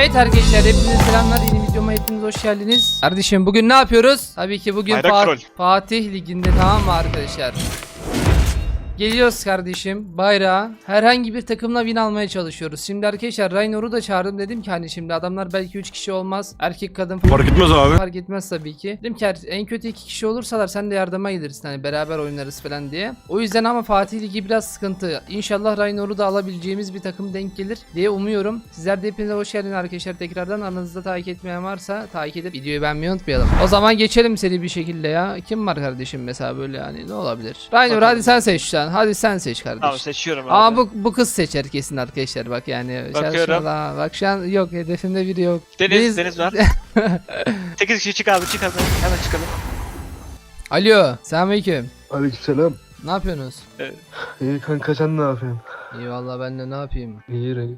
Evet arkadaşlar hepinize selamlar yeni videoma hepiniz hoş geldiniz Kardeşim bugün ne yapıyoruz? Tabii ki bugün Bayrak. Fatih Ligi'nde tamam mı arkadaşlar? Geliyoruz kardeşim bayrağa herhangi bir takımla win almaya çalışıyoruz. Şimdi arkadaşlar Raynor'u da çağırdım dedim ki hani şimdi adamlar belki 3 kişi olmaz. Erkek kadın Fark etmez abi. fark etmez tabii ki. Dedim ki er- en kötü 2 kişi olursalar sen de yardıma gelirsin hani beraber oynarız falan diye. O yüzden ama Fatih Ligi biraz sıkıntı. İnşallah Raynor'u da alabileceğimiz bir takım denk gelir diye umuyorum. Sizler de hepinize hoş geldiniz arkadaşlar tekrardan. Aranızda takip etmeyen varsa takip edip videoyu beğenmeyi unutmayalım. O zaman geçelim seri bir şekilde ya. Kim var kardeşim mesela böyle yani ne olabilir? Raynor hadi sen seç lan. Hadi sen seç kardeşim. Tamam seçiyorum abi. Ama bu, bu kız seçer kesin arkadaşlar bak yani. Bakıyorum. an- bak şu an yok hedefimde biri yok. Deniz, Biz- Deniz var. 8 kişi çık abi çık abi. Hemen çıkalım. Alo selamünaleyküm. Aleykümselam. Ne yapıyorsunuz? İyi kanka sen ne yapıyorsun? İyi valla ben de ne yapayım? İyi reis.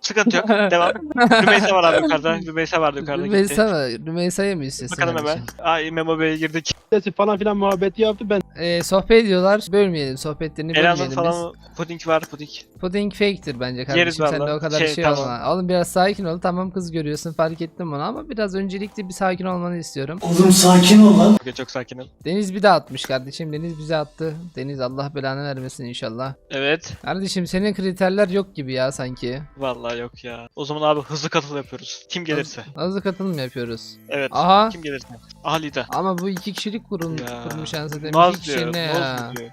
Sıkıntı yok. Devam. Rümeysa var abi yukarıda. Rümeysa vardı yukarıda gitti. Rümeysa mı? Rümeysa'ya mı istiyorsun? Bakalım hemen. Ay Memo Bey'e girdik. Sesi falan filan muhabbeti yaptı ben. Ee, sohbet ediyorlar. Bölmeyelim sohbetlerini bölmeyelim falan puding var puding. biz. Pudding fake'tir bence Yeriz kardeşim. Sen de valla. o kadar Şey, şey, tamam. olma. Oğlum biraz sakin ol. Tamam kız görüyorsun fark ettim onu ama biraz öncelikle bir sakin olmanı istiyorum. Oğlum sakin ol lan. Bugün çok sakinim. Deniz bir de atmış kardeşim. Deniz bize attı. Deniz Allah belanı vermesin inşallah. Evet. Kardeşim senin kriterler yok gibi ya sanki. Vallahi yok ya. O zaman abi hızlı katıl yapıyoruz. Kim gelirse. Hızlı katılım yapıyoruz. Evet. Aha. Kim gelirse. Aha Lida. Ama bu iki kişilik kurum, Ya. kurmuş anasını Naz İki kişi diyor. ne ya? diyor.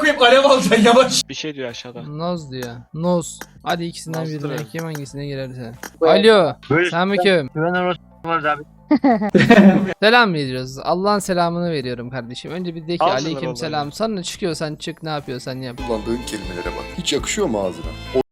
Koyup alev alacaksın yavaş. Bir şey diyor aşağıda. Noz diyor. Noz. Hadi ikisinden Noz biri. diyor. Kim hangisine girerse. Alo. Selamünaleyküm. Selam veriyoruz. Allah'ın selamını veriyorum kardeşim. Önce bir de ki Al sana aleyküm selam. Sonra çıkıyorsan çık ne yapıyorsan yap. kullandığın kelimelere bak. Hiç yakışıyor mu ağzına?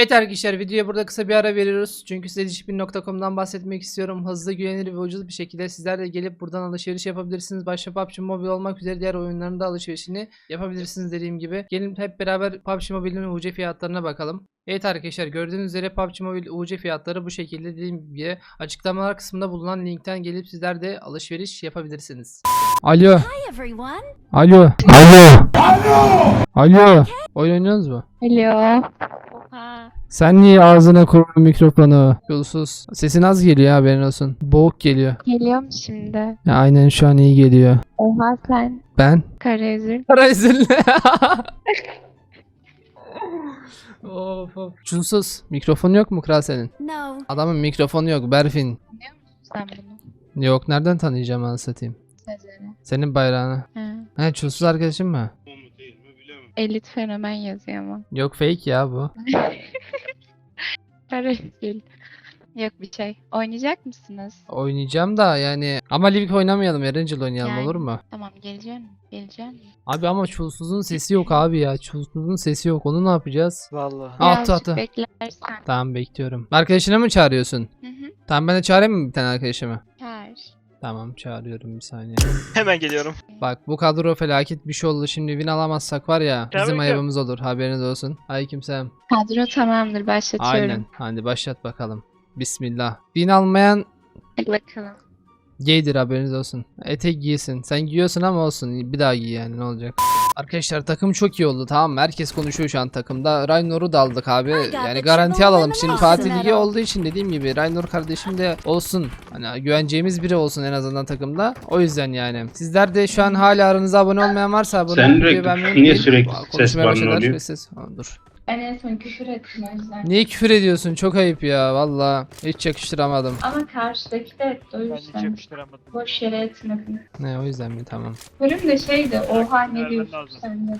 Evet arkadaşlar videoya burada kısa bir ara veriyoruz. Çünkü size dişipin.com'dan bahsetmek istiyorum. Hızlı, güvenilir ve ucuz bir şekilde sizler de gelip buradan alışveriş yapabilirsiniz. Başta PUBG Mobile olmak üzere diğer oyunların da alışverişini yapabilirsiniz dediğim gibi. Gelin hep beraber PUBG Mobile'in UC fiyatlarına bakalım. Evet arkadaşlar gördüğünüz üzere PUBG Mobile UC fiyatları bu şekilde dediğim gibi açıklamalar kısmında bulunan linkten gelip sizler de alışveriş yapabilirsiniz. Alo. Alo. Alo. Alo. Alo. Oyun oynuyorsunuz mu? Alo. Oha. Sen niye ağzına koydun mikrofonu? Yolsuz. Sesin az geliyor haberin olsun. Boğuk geliyor. Geliyor mu şimdi? Ya aynen şu an iyi geliyor. Oha sen Ben? kara üzül. Para üzerine. of of. Çulsuz. Mikrofon yok mu kral senin? No. Adamın mikrofonu yok Berfin. Sen bunu. Yok nereden tanıyacağım anı satayım. Sözleri. Senin bayrağını. Ha. He çulsuz arkadaşın mı? Elit fenomen yazıyor ama. Yok fake ya bu. Kara üzül. Yok bir şey. Oynayacak mısınız? Oynayacağım da yani. Ama Livik oynamayalım. Erencil oynayalım Yani. olur mu? Tamam geleceğim. Geleceğim. Abi ama çulsuzun sesi yok abi ya. Çulsuzun sesi yok. Onu ne yapacağız? Vallahi. Attı, Birazcık attı. beklersen. Tamam bekliyorum. Arkadaşına mı çağırıyorsun? Hı hı. Tamam ben de çağırayım mı bir tane arkadaşımı? Çağır. Tamam çağırıyorum bir saniye. Hemen geliyorum. Bak bu kadro felaket bir şey oldu. Şimdi win alamazsak var ya Tabii bizim ki. ayıbımız olur. Haberiniz olsun. Aleykümselam. Kadro tamamdır. Başlatıyorum. Aynen. Hadi başlat bakalım. Bismillah. Win almayan Hadi bakalım. gaydir haberiniz olsun. Etek giysin. Sen giyiyorsun ama olsun. Bir daha giy yani ne olacak. Arkadaşlar takım çok iyi oldu tamam mı? Herkes konuşuyor şu an takımda. Raynor'u da aldık abi. Yani garanti alalım. Şimdi Fatih Ligi olduğu için dediğim gibi Raynor kardeşim de olsun. Hani güveneceğimiz biri olsun en azından takımda. O yüzden yani. Sizler de şu an hala aranızda abone olmayan varsa abone Sen direkt beğenmeyi yine unutmayın. sürekli ses konuşmaya var, oluyor? Ses. Aa, dur. Ben en son küfür ettim o yüzden. Niye küfür ediyorsun? Çok ayıp ya valla. Hiç yakıştıramadım. Ama karşıdaki de etti o Ben hiç yüzden. yakıştıramadım. Boş yere etmedim. Ne o yüzden mi? Tamam. Bölüm de şeydi. Oha ne Vermen diyorsun lazım. sen de.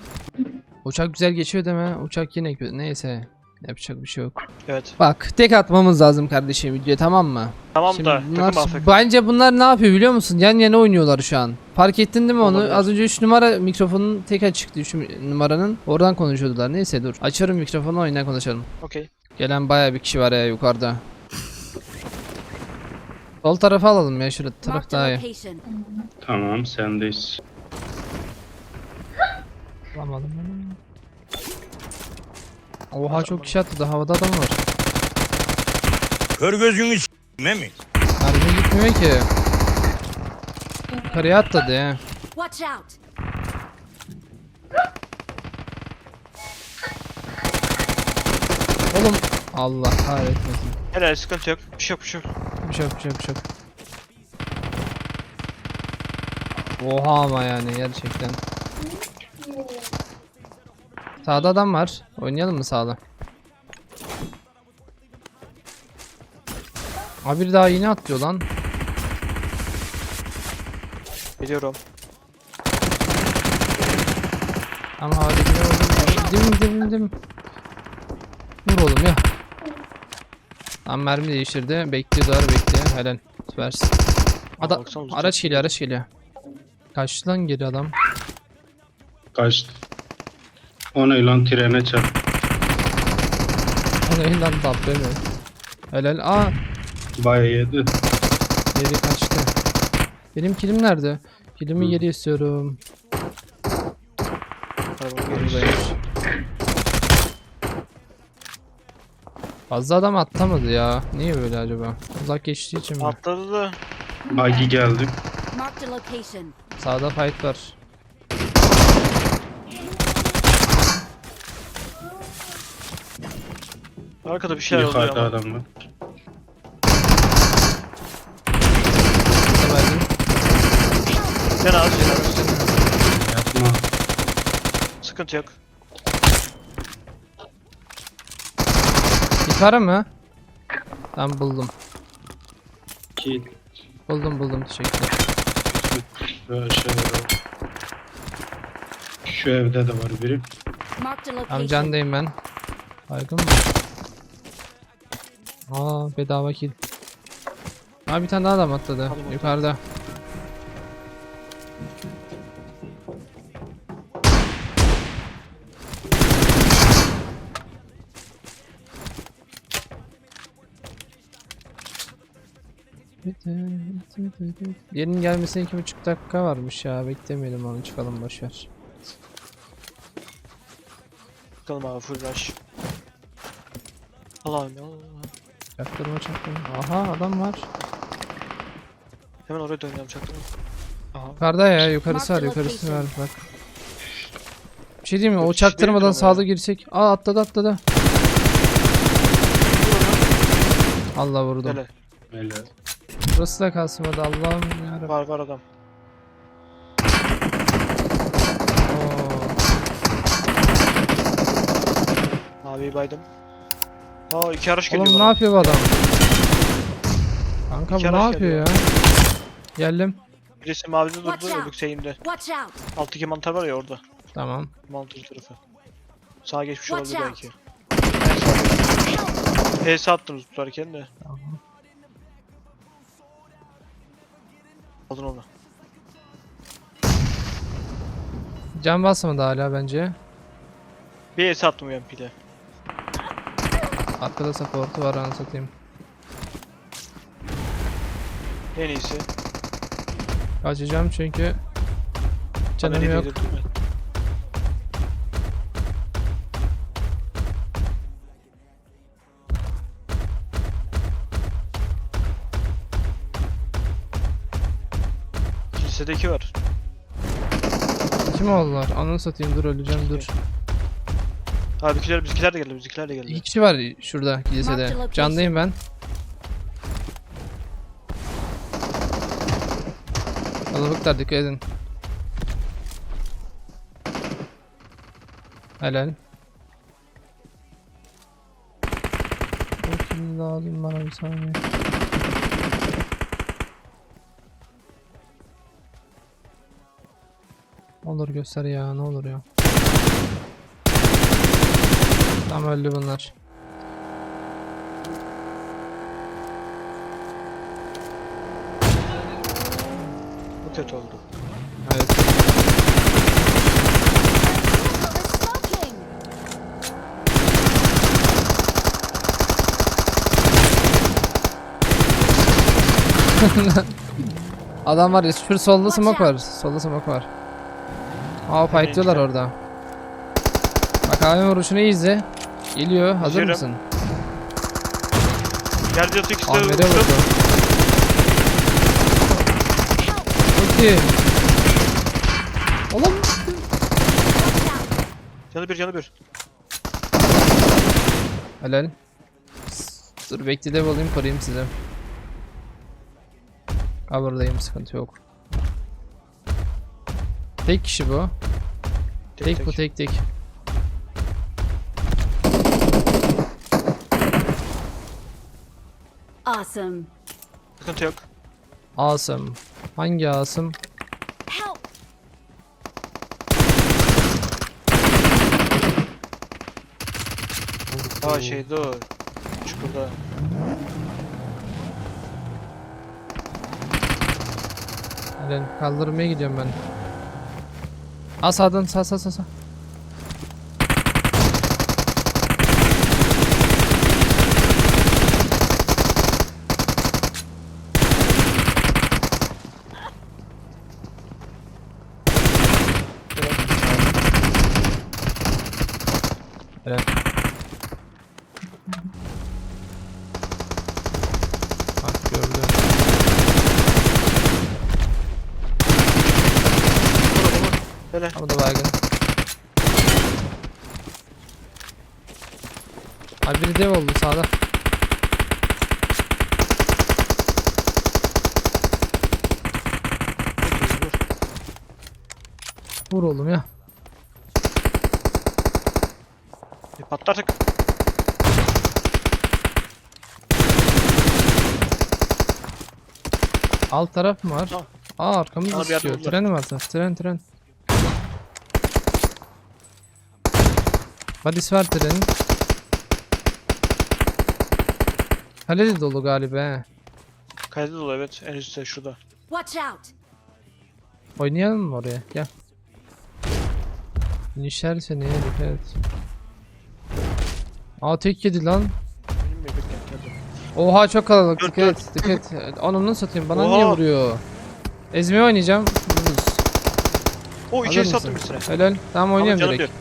Uçak güzel geçiyor mi? Uçak yine kötü. Neyse. Yapacak bir şey yok. Evet. Bak tek atmamız lazım kardeşim videoya tamam mı? Tamam Şimdi da bunlar, takım alsak. bence bunlar ne yapıyor biliyor musun? Yan yana oynuyorlar şu an. Fark ettin değil mi onu? Olabilir. Az önce 3 numara mikrofonun tek açıktı 3 numaranın. Oradan konuşuyordular. Neyse dur. Açıyorum mikrofonu oyundan konuşalım. Okey. Gelen baya bir kişi var ya yukarıda. Sol tarafa alalım ya şurada taraf daha iyi. Tamam sendeyiz. Alamadım ben. Oha çok kişi attı da havada adam var. Kör gözünü s**me mi? Harbi gitmiyor ki. Yukarıya atladı ya. Watch out. Oğlum Allah kahretmesin. Helal sıkıntı yok. Bir şey yok bir şey yok. Bir şey yok bir şey yok bir şey yok. Oha ama yani gerçekten. Sağda adam var. Oynayalım mı sağda? Abi bir daha yine atlıyor lan. Biliyorum. Ama hadi gidelim. Dim dim dim. Vur oğlum ya. Tam mermi değiştirdi. Bekliyor doğru bekliyor. Helal. Süpersin. Ada araç geliyor araç geliyor. Kaçtı lan geri adam. Kaçtı. O ne lan trene çarp. O ne lan dabbe mi? Helal. Aa Bayağı yedi. geri kaçtı. Benim kilim nerede? Kilimi Hı. geri istiyorum. Buradaymış. Fazla adam atlamadı ya. Niye böyle acaba? Uzak geçtiği için mi? Atladı da. Bagi geldi. Marked a location. Sağda fight var. Arkada bir şeyler oluyor Yukarıda ama. adam var. Verdim. Sen az sen az. Yapma. Sıkıntı yok. Yukarı mı? Ben buldum. Ki Buldum buldum teşekkürler. böyle şey var. Şu evde de var biri. Marked a Tamam location. candayım ben. Baygın mı? Aa bedava kill. Aa bir tane daha adam atladı. bakalım. Yukarıda. Yerinin gelmesine iki buçuk dakika varmış ya. Beklemeyelim onu çıkalım boşver. Bakalım abi full rush. Allah'ım ya. Çaktırma çaktırma. Aha adam var. Hemen oraya dönüyorum çaktım. Aha. Yukarıda ya yukarısı var yukarısı var bak. Bir şey diyeyim mi? O çaktırmadan ama sağda girsek. Aa atladı atladı. Allah vurdum. Hele. Öyle. Burası da kalsın hadi Allah'ım yarabbim. Var var adam. Oo. Maviyi baydım. Aa iki araç geliyor Oğlum ne bana. yapıyor bu adam? Kanka İki bu ne araç yapıyor ya? Geldim. Birisi mavide Watch durdu out. öbürkü eğimde. Watch out. Alttaki mantar var ya orada. Tamam. Mantar tarafı. Sağa geçmiş Watch olabilir out. belki. PS attım tutarken de. Aldın onu. Can basmadı hala bence. Bir PS attım UMP'de. Arkada supportu var anasını satayım. En iyisi. Kaçacağım çünkü canım yok. Kilisedeki var. Kim oldular? Ananı satayım dur öleceğim dur. Ha bizimkiler, bizimkiler de geldi, bizimkiler de geldi. İki kişi var şurada kilisede. Candayım ben. Kalabalıklar dikkat edin. Helal. Bakayım lazım bana bir saniye. Olur göster ya ne olur ya. Tam öldü bunlar. Bu kötü oldu. Evet. Adam var ya şu solda smoke var. Solda smoke var. Aa fightlıyorlar orada. Bak abim vuruşunu iyi izle. Geliyor. Hazır İzliyorum. mısın? Geldi yatı ikisi de Ahmet'e vurdu. İyi. Oğlum. Canı bir, canı bir. Helal. Dur bekle dev olayım koruyayım size. Cover'dayım sıkıntı yok. Tek kişi bu. Tek, bu tek tek. Awesome. Sıkıntı yok. Asım. Hangi Asım? Help! Aa şeyde o. Çukurda. Hadi kaldırmaya gidiyorum ben. Aa sağdan sağ sağ sağ sağ. Evet. Bak gördüm. Böyle. O da baygın. Abi biri dev oldu sağda. Vur oğlum ya. Bir patla artık. Alt taraf mı var? Tamam. Aa arkamız yardım istiyor. Tren var. Tren tren. Badis var trenin. Kale de dolu galiba he. Kaydı dolu evet. En üstte şurada. Watch out! Oynayalım mı oraya? Gel. Nişer seni herif evet. Aa tek yedi lan. Oha çok kalabalık. Dikkat et. Dikkat et. Ananı satayım. Bana niye Oha. vuruyor? Ezmeye oynayacağım. Vururuz. O içeri sattım bir sıra. Helal. Tamam oynayalım canım direkt.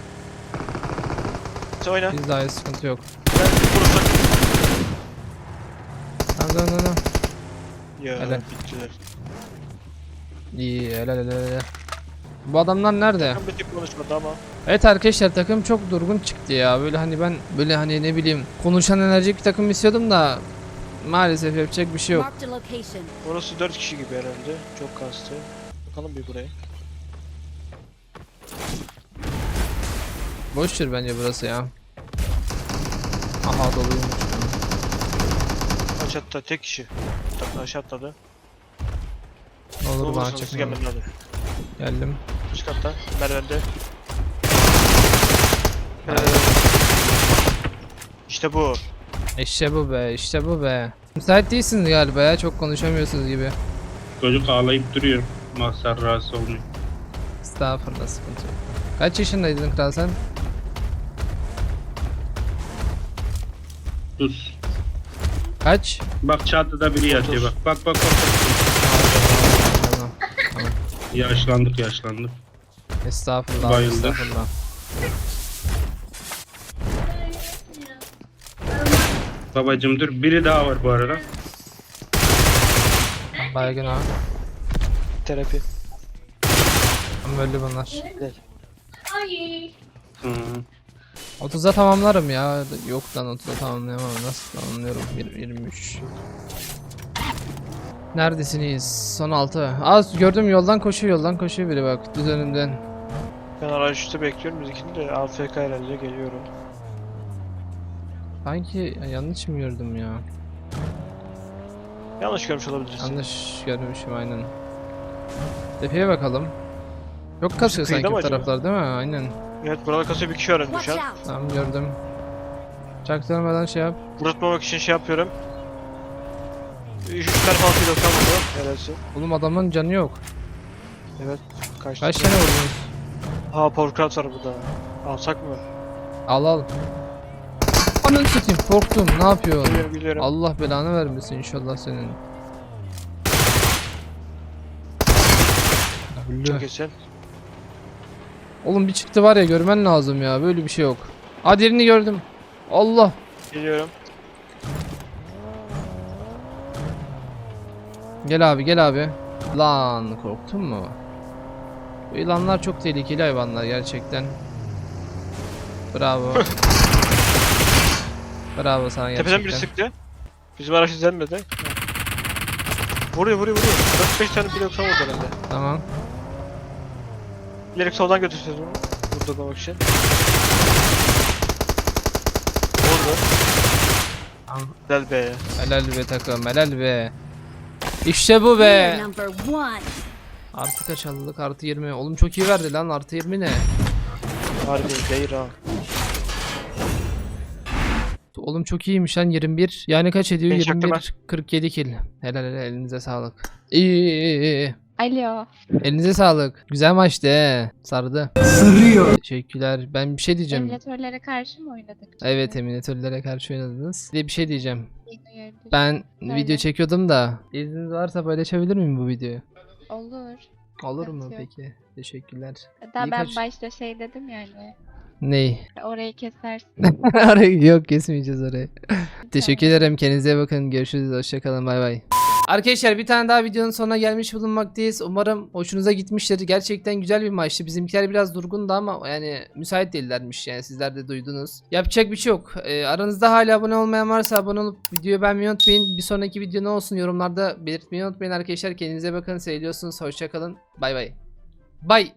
Sen oyna. Biz daha iyi sıkıntı yok. Ben vurursak. Tamam tamam tamam. Ya Helal. bittiler. İyi helal helal helal. Bu adamlar nerede? Tam bir tek konuşmadı ama. Evet arkadaşlar takım çok durgun çıktı ya. Böyle hani ben böyle hani ne bileyim konuşan enerjik bir takım istiyordum da maalesef yapacak bir şey yok. Orası 4 kişi gibi herhalde. Çok kastı. Bakalım bir buraya. Boştur bence burası ya. Aha doluymuş. Aşağı tek kişi. Aşağı atladı. Ne olur bana Olursa Geldim. Üst katta. Merdivende. Ee, işte bu. İşte bu be işte bu be. Müsait değilsiniz galiba ya çok konuşamıyorsunuz gibi. Çocuk ağlayıp duruyor. Mahsar rahatsız olmuyor. Estağfurullah sıkıntı yok. Kaç yaşındaydın kral sen? Sus. Kaç? Bak çatıda biri yatıyor bak. Bak bak bak. Tamam. Yaşlandık yaşlandık. Estağfurullah. Bayıldı. Estağfurullah. Babacım dur biri daha var bu arada. Baygın ha. Terapi. Ama öldü bunlar. Hı. 30'a tamamlarım ya. Yok lan 30'a tamamlayamam. Nasıl tamamlıyorum? 1 23. Neredesiniz? Son 6. Az gördüm yoldan koşuyor yoldan koşuyor biri bak düz önümden. Ben araç üstte bekliyorum. Bizimkini de AFK herhalde geliyorum. Sanki yanlış mı gördüm ya? Yanlış görmüş olabilirsin. Yanlış görmüşüm aynen. Tepeye bakalım. Çok kasıyor sanki bu taraflar değil mi? Aynen. Evet burada kasıyor bir kişi Watch şu an. Tamam gördüm. Çaktırmadan şey yap. Vurutmamak için şey yapıyorum. Üç tane falan kilo kalmadı. Herhalde. Oğlum adamın canı yok. Evet. Kaç, Kaç tane vurdun? Ha Powercraft var burada. Alsak mı? Al al. Ananı satayım korktum ne? Biliyorum biliyorum. Allah belanı vermesin inşallah senin. Çok iyisin. Oğlum bir çıktı var ya görmen lazım ya böyle bir şey yok. Aa diğerini gördüm. Allah. Geliyorum. Gel abi gel abi. Lan korktun mu? Bu yılanlar çok tehlikeli hayvanlar gerçekten. Bravo. Bravo sana gerçekten. Tepeden biri sıktı. Bizim araç izlenmedi. Vuruyor vuruyor vuruyor. 4-5 tane blok son vurdu herhalde. Tamam. İleri soldan götürsünüz bunu. Vurdurmamak için. Vurdu. Güzel be. Helal be takım helal be. İşte bu be. Artı kaç aldık? Artı 20. Oğlum çok iyi verdi lan. Artı 20 ne? Harbi değil ha. Oğlum çok iyiymiş lan 21. Yani kaç ediyor? Beş yaktım 21. 47 kill. Helal helal elinize sağlık. İyi iyi iyi. iyi. Alo. Elinize sağlık. Güzel maçtı he. Sardı. Sırıyor. Teşekkürler. Ben bir şey diyeceğim. Emülatörlere karşı mı oynadık? Evet eminatörlere karşı oynadınız. Bir de bir şey diyeceğim. Ben Söyle. video çekiyordum da. İzniniz varsa paylaşabilir miyim bu videoyu? Olur. Olur mu yok. peki? Teşekkürler. Hatta İyi ben kaç- başta şey dedim yani. Ney? Orayı kesersin. Orayı- Yok kesmeyeceğiz orayı. Teşekkür ederim. Kendinize iyi bakın. Görüşürüz. Hoşçakalın. Bay bay. Arkadaşlar bir tane daha videonun sonuna gelmiş bulunmaktayız. Umarım hoşunuza gitmiştir. Gerçekten güzel bir maçtı. Bizimkiler biraz durgundu ama yani müsait değillermiş yani sizler de duydunuz. Yapacak bir şey yok. Ee, aranızda hala abone olmayan varsa abone olup videoyu beğenmeyi unutmayın. Bir sonraki video ne olsun yorumlarda belirtmeyi unutmayın arkadaşlar. Kendinize bakın. Seviyorsunuz. Hoşçakalın. Bay bay. Bay.